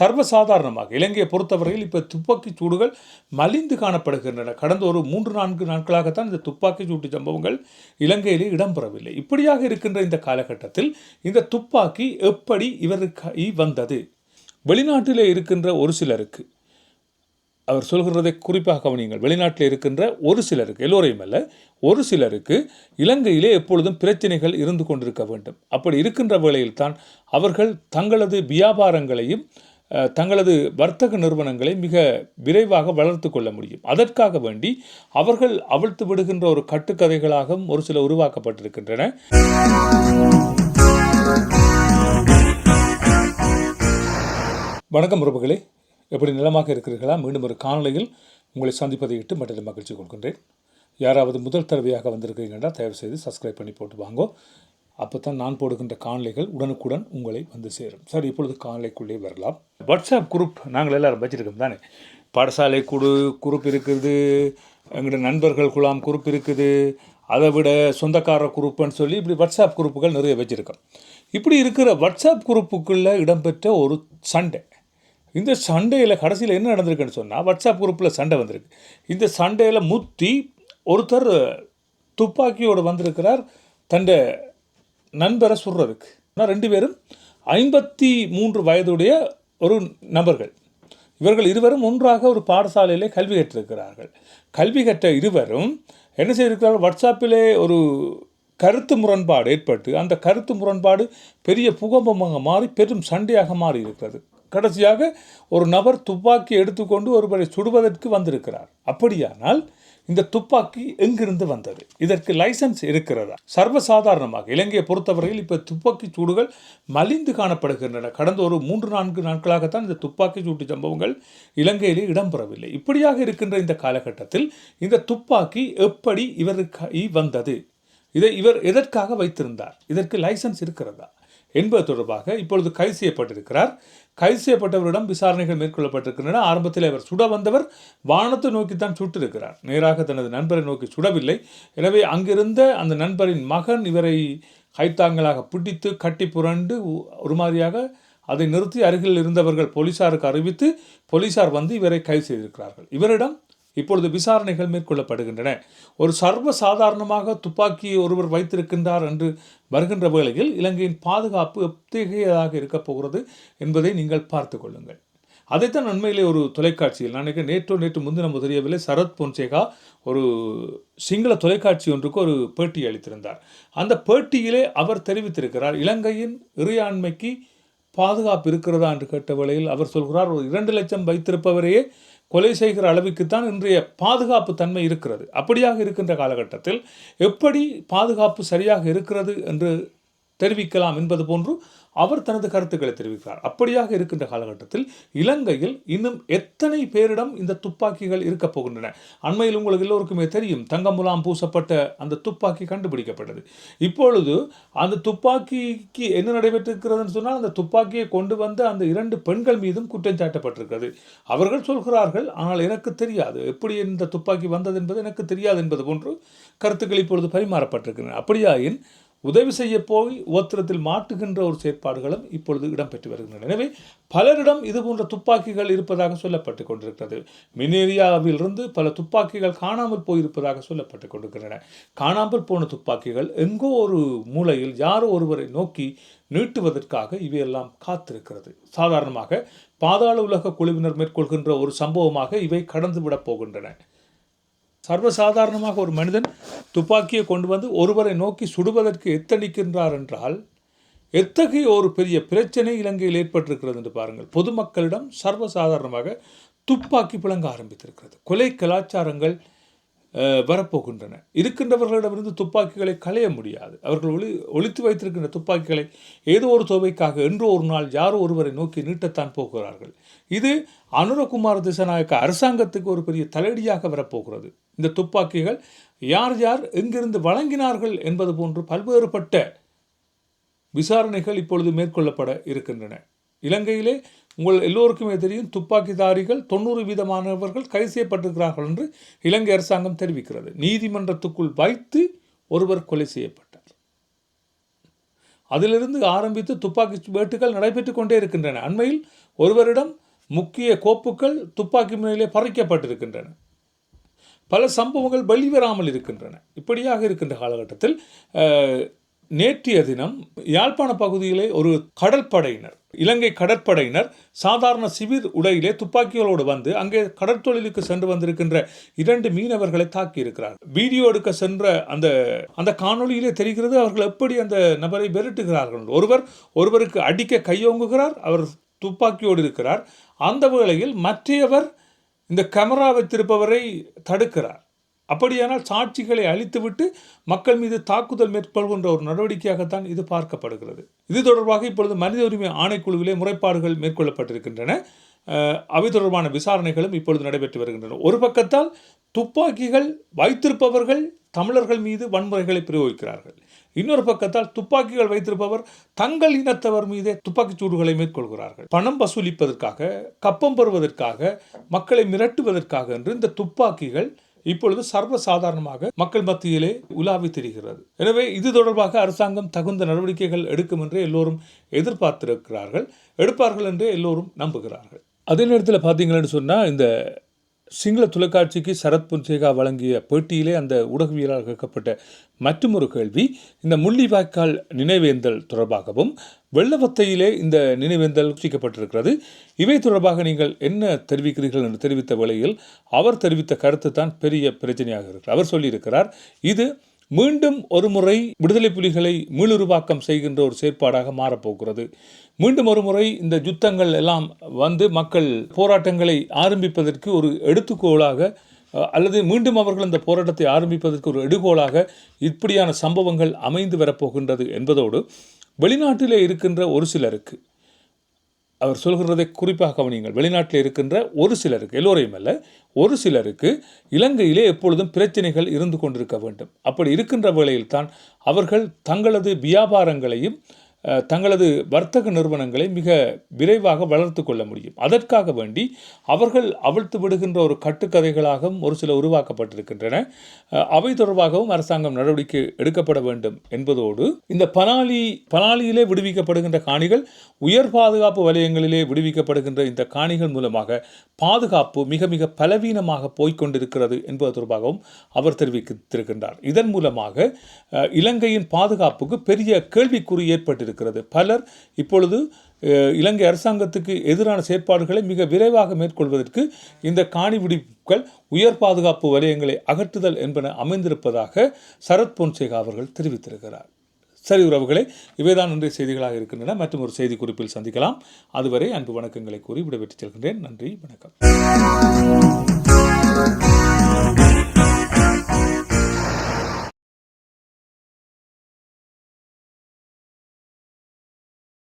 சர்வசாதாரணமாக இலங்கையை பொறுத்தவரையில் இப்போ துப்பாக்கிச் சூடுகள் மலிந்து காணப்படுகின்றன. கடந்த ஒரு மூன்று நான்கு நாட்களாகத்தான் இந்த துப்பாக்கிச் சூட்டு சம்பவங்கள் இலங்கையிலே இடம்பெறவில்லை. இப்படியாக இருக்கின்ற இந்த காலகட்டத்தில் இந்த துப்பாக்கி எப்படி இவருக்கு வந்தது? வெளிநாட்டிலே இருக்கின்ற ஒரு சிலருக்கு அவர் சொல்கிறதை குறிப்பாக கவனியுங்கள். வெளிநாட்டில் இருக்கின்ற ஒரு சிலருக்கு எல்லோரையும் அல்ல ஒரு சிலருக்கு இலங்கையிலே எப்பொழுதும் பிரச்சனைகள் இருந்து கொண்டிருக்க வேண்டும். அப்படி இருக்கின்ற வேளையில் தான் அவர்கள் தங்களது வியாபாரங்களையும் தங்களது வர்த்தக நிறுவனங்களை மிக விரைவாக வளர்த்து கொள்ள முடியும். அதற்காக வேண்டி அவர்கள் அவிழ்த்து விடுகின்ற ஒரு கட்டுக்கதைகளாகவும் ஒரு சில உருவாக்கப்பட்டிருக்கின்றன. வணக்கம் உறவுகளே. எப்படி நிலமாக இருக்கிறீர்களா? மீண்டும் ஒரு காணொலியில் உங்களை சந்திப்பதை இட்டு மற்ற மகிழ்ச்சி கொள்கின்றேன். யாராவது முதல் தடவையாக வந்திருக்கிறீங்கன்னா தயவு செய்து சப்ஸ்கிரைப் பண்ணி போட்டு வாங்கோ. அப்போ தான் நான் போடுகின்ற காணொலிகள் உடனுக்குடன் உங்களை வந்து சேரும். சார் இப்பொழுது காணொலிக்குள்ளே வரலாம். வாட்ஸ்அப் குரூப் நாங்கள் எல்லாரும் வச்சுருக்கோம் தானே? பாடசாலை குழு குரூப் இருக்குது. எங்களுடைய நண்பர்கள் குழாம் குரூப் இருக்குது. அதை விட சொந்தக்கார குரூப்புன்னு சொல்லி இப்படி வாட்ஸ்அப் குரூப்புகள் நிறைய வச்சுருக்கோம். இப்படி இருக்கிற வாட்ஸ்அப் குரூப்புக்குள்ளே இடம்பெற்ற ஒரு சண்டை. இந்த சண்டையில் கடைசியில் என்ன நடந்திருக்குன்னு சொன்னால் வாட்ஸ்அப் குரூப்பில் சண்டை வந்திருக்கு. இந்த சண்டையில் முத்தி ஒருத்தர் துப்பாக்கியோடு வந்திருக்கிறார். தன்னை நண்பரை சுடுறதுக்கு ஆனால் ரெண்டு பேரும் ஐம்பத்தி மூன்று வயதுடைய ஒரு நபர்கள். இவர்கள் இருவரும் ஒன்றாக ஒரு பாடசாலையிலே கல்வி கற்றிருக்கிறார்கள். கல்வி கற்ற இருவரும் என்ன செய்திருக்கிறார்கள்? வாட்ஸ்அப்பிலே ஒரு கருத்து முரண்பாடு ஏற்பட்டு அந்த கருத்து முரண்பாடு பெரிய புகம்பமாக மாறி பெரும் சண்டையாக மாறி இருக்கிறது. கடைசியாக ஒரு நபர் துப்பாக்கி எடுத்துக்கொண்டு ஒருவரை சுடுவதற்கு வந்திருக்கிறார். அப்படியானால் இந்த துப்பாக்கி எங்கிருந்து வந்தது? இதற்கு லைசன்ஸ் இருக்கிறதா? சர்வசாதாரணமாக இலங்கையை பொறுத்தவரையில் இப்போ துப்பாக்கி சூடுகள் மலிந்து காணப்படுகின்றன. கடந்த ஒரு மூன்று நான்கு நாட்களாகத்தான் இந்த துப்பாக்கி சூட்டு சம்பவங்கள் இலங்கையிலே இடம்பெறவில்லை. இப்படியாக இருக்கின்ற இந்த காலகட்டத்தில் இந்த துப்பாக்கி எப்படி இவருக்கு வந்தது? இதை இவர் எதற்காக வைத்திருந்தார்? இதற்கு லைசன்ஸ் இருக்கிறதா? என்பது தொடர்பாக இப்பொழுது கைது செய்யப்பட்டிருக்கிறார். கைது செய்யப்பட்டவரிடம் விசாரணைகள் மேற்கொள்ளப்பட்டிருக்கின்றன. ஆரம்பத்தில் அவர் சுட வந்தவர் வானத்தை நோக்கித்தான் சுட்டிருக்கிறார். நேராக தனது நண்பரை நோக்கி சுடவில்லை. எனவே அங்கிருந்த அந்த நண்பரின் மகன் இவரை கைத்தாங்களாக பிடித்து கட்டி புரண்டு ஒரு மாதிரியாக அதை நிறுத்தி அருகில் இருந்தவர்கள் போலீசாருக்கு அறிவித்து போலீசார் வந்து இவரை கைது செய்திருக்கிறார்கள். இவரிடம் இப்பொழுது விசாரணைகள் மேற்கொள்ளப்படுகின்றன. ஒரு சர்வ சாதாரணமாக துப்பாக்கி ஒருவர் வைத்திருக்கின்றார் என்று வருகின்ற வேளையில் இலங்கையின் பாதுகாப்பு எத்தகையதாக இருக்கப் போகிறது என்பதை நீங்கள் பார்த்து கொள்ளுங்கள். அதைத்தான் உண்மையிலே ஒரு தொலைக்காட்சியில் நான் நினைக்கிறேன் நேற்று முன்தினம் தெரியவில்லை சரத் பொன்சேகா ஒரு சிங்கள தொலைக்காட்சி ஒன்றுக்கு ஒரு பேட்டி அளித்திருந்தார். அந்த பேட்டியிலே அவர் தெரிவித்திருக்கிறார் இலங்கையின் இறையாண்மைக்கு பாதுகாப்பு இருக்கிறதா? என்று கேட்ட வேளையில் அவர் சொல்கிறார் ஒரு இரண்டு லட்சம் வைத்திருப்பவரையே கொலை செய்கிற அளவுக்குத்தான் இன்றைய பாதுகாப்பு தன்மை இருக்கிறது. அப்படியாக இருக்கின்ற காலகட்டத்தில் எப்படி பாதுகாப்பு சரியாக இருக்கிறது என்று தெரிவிக்கலாம் என்பது போன்று அவர் தனது கருத்துக்களை தெரிவிக்கிறார். அப்படியாக இருக்கின்ற காலகட்டத்தில் இலங்கையில் இன்னும் எத்தனை பேரிடம் இந்த துப்பாக்கிகள் இருக்கப் போகின்றன? அண்மையில் உங்களுக்கு எல்லோருக்குமே தெரியும் தங்கமுலாம் பூசப்பட்ட அந்த துப்பாக்கி கண்டுபிடிக்கப்பட்டது. இப்பொழுது அந்த துப்பாக்கிக்கு என்ன நடைபெற்றிருக்கிறதுன்னு சொன்னால் அந்த துப்பாக்கியை கொண்டு வந்த அந்த இரண்டு பெண்கள் மீதும் குற்றம் சாட்டப்பட்டிருக்கிறது. அவர்கள் சொல்கிறார்கள் ஆனால் எனக்கு தெரியாது. எப்படி இந்த துப்பாக்கி வந்தது என்பது எனக்கு தெரியாது என்பது போன்று கருத்துக்கள் இப்பொழுது பரிமாறப்பட்டிருக்கின்றன. அப்படியாயின் உதவி செய்ய போய் உத்திரத்தில் மாட்டுகின்ற ஒரு செயற்பாடுகளும் இப்பொழுது இடம்பெற்று வருகின்றன. எனவே பலரிடம் இது போன்ற துப்பாக்கிகள் இருப்பதாக சொல்லப்பட்டு கொண்டிருக்கிறது. மினேரியாவிலிருந்து பல துப்பாக்கிகள் காணாமல் போயிருப்பதாக சொல்லப்பட்டு கொண்டிருக்கின்றன. காணாமல் போன துப்பாக்கிகள் எங்கோ ஒரு மூலையில் யாரோ ஒருவரை நோக்கி நீட்டுவதற்காக இவையெல்லாம் காத்திருக்கிறது. சாதாரணமாக பாதாள உலக குழுவினர் மேற்கொள்கின்ற ஒரு சம்பவமாக இவை கடந்துவிடப் போகின்றன. சர்வசாதாரணமாக ஒரு மனிதன் துப்பாக்கியை கொண்டு வந்து ஒருவரை நோக்கி சுடுவதற்கு எத்தனிக்கின்றார் என்றால் எத்தகைய ஒரு பெரிய பிரச்சனை இலங்கையில் ஏற்பட்டிருக்கிறது என்று பாருங்கள். பொதுமக்களிடம் சர்வசாதாரணமாக துப்பாக்கி பிளங்க ஆரம்பித்திருக்கிறது. கொலை கலாச்சாரங்கள் வரப்போகின்றன. இருக்கின்றவர்களிடமிருந்து துப்பாக்கிகளை களைய முடியாது. அவர்கள் ஒளி ஒழித்து வைத்திருக்கின்ற துப்பாக்கிகளை ஏதோ ஒரு தொகைக்காக என்றோ ஒரு நாள் யாரோ ஒருவரை நோக்கி நீட்டத்தான் போகிறார்கள். இது அனுரகுமார் திசநாயக்க அரசாங்கத்துக்கு ஒரு பெரிய தலையடியாக வரப்போகிறது. இந்த துப்பாக்கிகள் யார் யார் எங்கிருந்து வழங்கினார்கள் என்பது போன்று பல்வேறுபட்ட விசாரணைகள் இப்பொழுது மேற்கொள்ளப்பட இருக்கின்றன. இலங்கையிலே உங்கள் எல்லோருக்குமே தெரியும் துப்பாக்கிதாரிகள் தொண்ணூறு வீதமானவர்கள் கைது செய்யப்பட்டிருக்கிறார்கள் என்று இலங்கை அரசாங்கம் தெரிவிக்கிறது. நீதிமன்றத்துக்குள் வைத்து ஒருவர் கொலை செய்யப்பட்டார். அதிலிருந்து ஆரம்பித்து துப்பாக்கி வேட்டுகள் நடைபெற்றுக் கொண்டே இருக்கின்றன. அண்மையில் ஒருவரிடம் முக்கிய கோப்புகள் துப்பாக்கி முனையிலே பறிக்கப்பட்டிருக்கின்றன. பல சம்பவங்கள் வெளிவராமல் இருக்கின்றன. இப்படியாக இருக்கின்ற காலகட்டத்தில் நேற்றைய தினம் யாழ்ப்பாண பகுதியிலே ஒரு கடற்படையினர் இலங்கை கடற்படையினர் சாதாரண சிவிர் உடையிலே துப்பாக்கிகளோடு வந்து அங்கே கடற்தொழிலுக்கு சென்று வந்திருக்கின்ற இரண்டு மீனவர்களை தாக்கி வீடியோ எடுக்க சென்ற அந்த அந்த காணொளியிலே தெரிகிறது அவர்கள் எப்படி அந்த நபரை விரட்டுகிறார்கள் ஒருவர் ஒருவருக்கு அடிக்க கையோங்குகிறார் அவர் துப்பாக்கியோடு இருக்கிறார். அந்த வேளையில் மற்றையவர் இந்த கேமரா வைத்திருப்பவரை தடுக்கிறார். அப்படியானால் சாட்சிகளை அழித்துவிட்டு மக்கள் மீது தாக்குதல் மேற்கொள்கின்ற ஒரு நடவடிக்கையாகத்தான் இது பார்க்கப்படுகிறது. இது தொடர்பாக இப்பொழுது மனித உரிமை ஆணைக்குழுவிலே முறைப்பாடுகள் மேற்கொள்ளப்பட்டிருக்கின்றன. அவை தொடர்பான விசாரணைகளும் இப்பொழுது நடைபெற்று வருகின்றன. ஒரு பக்கத்தால் துப்பாக்கிகள் வைத்திருப்பவர்கள் தமிழர்கள் மீது வன்முறைகளை பிரயோகிக்கிறார்கள். இன்னொரு பக்கத்தால் துப்பாக்கிகள் வைத்திருப்பவர் தங்கள் இனத்தவர் மீதே துப்பாக்கிச் சூடுகளை மேற்கொள்கிறார்கள். பணம் வசூலிப்பதற்காக கப்பம் பெறுவதற்காக மக்களை மிரட்டுவதற்காக என்று இந்த துப்பாக்கிகள் இப்பொழுது சர்வசாதாரணமாக மக்கள் மத்தியிலே உலாவி திரிகிறது. எனவே இது தொடர்பாக அரசாங்கம் தகுந்த நடவடிக்கைகள் எடுக்கும் என்று எல்லோரும் எதிர்பார்த்திருக்கிறார்கள். எடுப்பார்கள் என்று எல்லோரும் நம்புகிறார்கள். அதே நேரத்தில் பார்த்தீங்கன்னு சொன்னால் இந்த சிங்கள தொலைக்காட்சிக்கு சரத் பொன்சேகா வழங்கிய பேட்டியிலே அந்த ஊடகவியலால் கேட்கப்பட்ட மற்றொரு கேள்வி இந்த முள்ளிவாய்க்கால் நினைவேந்தல் தொடர்பாகவும் வெள்ளவத்தையிலே இந்த நினைவேந்தல் சூச்சிக்கப்பட்டிருக்கிறது. இவை தொடர்பாக நீங்கள் என்ன தெரிவிக்கிறீர்கள் என்று தெரிவித்த வேளையில் அவர் தெரிவித்த கருத்து தான் பெரிய பிரச்சனையாக இருக்கிறது. அவர் சொல்லியிருக்கிறார் இது மீண்டும் ஒரு முறை விடுதலை புலிகளை மீளுருவாக்கம் செய்கின்ற ஒரு செயற்பாடாக மாறப்போகிறது. மீண்டும் ஒருமுறை இந்த யுத்தங்கள் எல்லாம் வந்து மக்கள் போராட்டங்களை ஆரம்பிப்பதற்கு ஒரு எடுத்துக்கோளாக அல்லது மீண்டும் அவர்கள் இந்த போராட்டத்தை ஆரம்பிப்பதற்கு ஒரு எடுகோளாக இப்படியான சம்பவங்கள் அமைந்து வரப்போகின்றது என்பதோடு வெளிநாட்டிலே இருக்கின்ற ஒரு சிலருக்கு அவர் சொல்கிறதை குறிப்பாக கவனியுங்கள். வெளிநாட்டில் இருக்கின்ற ஒரு சிலருக்கு எல்லோரையும் அல்ல ஒரு சிலருக்கு இலங்கையிலே எப்பொழுதும் பிரச்சனைகள் இருந்து கொண்டிருக்க வேண்டும். அப்படி இருக்கின்ற வேளையில்தான் அவர்கள் தங்களது வியாபாரங்களையும் தங்களது வர்த்தக நிறுவனங்களை மிக விரைவாக வளர்த்து கொள்ள முடியும். அதற்காக வேண்டி அவர்கள் அவிழ்த்து விடுகின்ற ஒரு கட்டுக்கதைகளாகவும் ஒரு சில உருவாக்கப்பட்டிருக்கின்றன. அவை தொடர்பாகவும் அரசாங்கம் நடவடிக்கை எடுக்கப்பட வேண்டும் என்பதோடு இந்த பனாலி பனாலியிலே விடுவிக்கப்படுகின்ற காணிகள் உயர் பாதுகாப்பு வலயங்களிலே விடுவிக்கப்படுகின்ற இந்த காணிகள் மூலமாக பாதுகாப்பு மிக மிக பலவீனமாக போய்கொண்டிருக்கிறது என்பது தொடர்பாகவும் அவர் தெரிவித்திருக்கின்றார். இதன் மூலமாக இலங்கையின் பாதுகாப்புக்கு பெரிய கேள்விக்குறி ஏற்பட்டிருக்கிறது. பலர் இப்பொழுது இலங்கை அரசாங்கத்துக்கு எதிரான செயற்பாடுகளை மிக விரைவாக மேற்கொள்வதற்கு இந்த காணிபிடிப்புகள் உயர் பாதுகாப்பு வலயங்களை அகற்றுதல் என்பன அமைந்திருப்பதாக சரத் பொன்சேகா அவர்கள் தெரிவித்திருக்கிறார். சரி உறவுகளே இவைதான் இன்றைய செய்திகளாக இருக்கின்றன. மற்றும் ஒரு செய்தி குறிப்பில் சந்திக்கலாம். அதுவரை அன்பு வணக்கங்களை கூறி விடைபெற்றுச் செல்கின்றேன். நன்றி வணக்கம்.